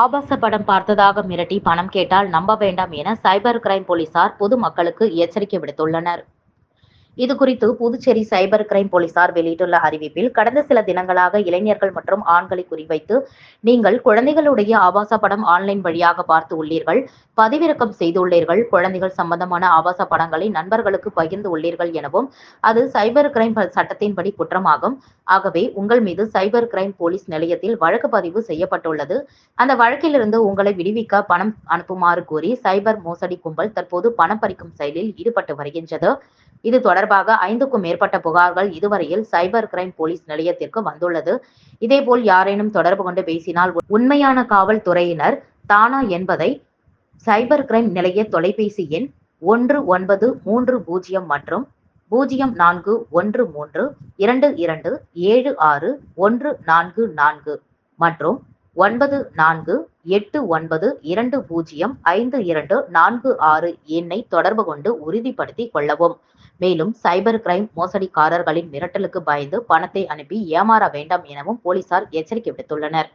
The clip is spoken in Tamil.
ஆபாச படம் பார்த்ததாக மிரட்டி பணம் கேட்டால் நம்ப வேண்டாம் என சைபர் கிரைம் போலீசார் பொதுமக்களுக்கு எச்சரிக்கை விடுத்துள்ளனர். இது குறித்து புதுச்சேரி சைபர் கிரைம் போலீசார் வெளியிட்டுள்ள அறிவிப்பில் கடந்த சில தினங்களாக இளைஞர்கள் மற்றும் ஆண்களை குறிவைத்து நீங்கள் குழந்தைகளுடைய ஆபாச படம் ஆன்லைன் வழியாக பார்த்து உள்ளீர்கள் பதிவிறக்கம் செய்துள்ளீர்கள் குழந்தைகள் சம்பந்தமான ஆபாச படங்களை நண்பர்களுக்கு பகிர்ந்து உள்ளீர்கள் எனவும் அது சைபர் கிரைம் சட்டத்தின்படி குற்றமாகும். ஆகவே உங்கள் மீது சைபர் கிரைம் போலீஸ் நிலையத்தில் வழக்கு பதிவு செய்யப்பட்டுள்ளது. அந்த வழக்கிலிருந்து உங்களை விடுவிக்க பணம் அனுப்புமாறு கூறி சைபர் மோசடி கும்பல் தற்போது பணம் பறிக்கும் செயலில் ஈடுபட்டு வருகின்றது. இது தொடர்பாக ஐந்துக்கும் மேற்பட்ட புகார்கள் இதுவரையில் சைபர் கிரைம் போலீஸ் நிலையத்திற்கு வந்துள்ளது. இதேபோல் யாரேனும் தொடர்பு கொண்டு பேசினால் உண்மையான காவல்துறையினர் தானா என்பதை சைபர் கிரைம் நிலைய தொலைபேசி எண் ஒன்று ஒன்பது மூன்று பூஜ்ஜியம் மற்றும் பூஜ்ஜியம் நான்கு ஒன்று மூன்று இரண்டு இரண்டு ஏழு ஆறு ஒன்று நான்கு நான்கு மற்றும் ஒன்பது நான்கு எட்டு ஒன்பது இரண்டு பூஜ்ஜியம் ஐந்து இரண்டு நான்கு ஆறு எண்ணை தொடர்பு கொண்டு உறுதிப்படுத்தி கொள்ளவும். மேலும் சைபர் கிரைம் மோசடிக்காரர்களின் மிரட்டலுக்கு பயந்து பணத்தை அனுப்பி ஏமாற வேண்டாம் எனவும் போலீசார் எச்சரிக்கை விடுத்துள்ளனர்.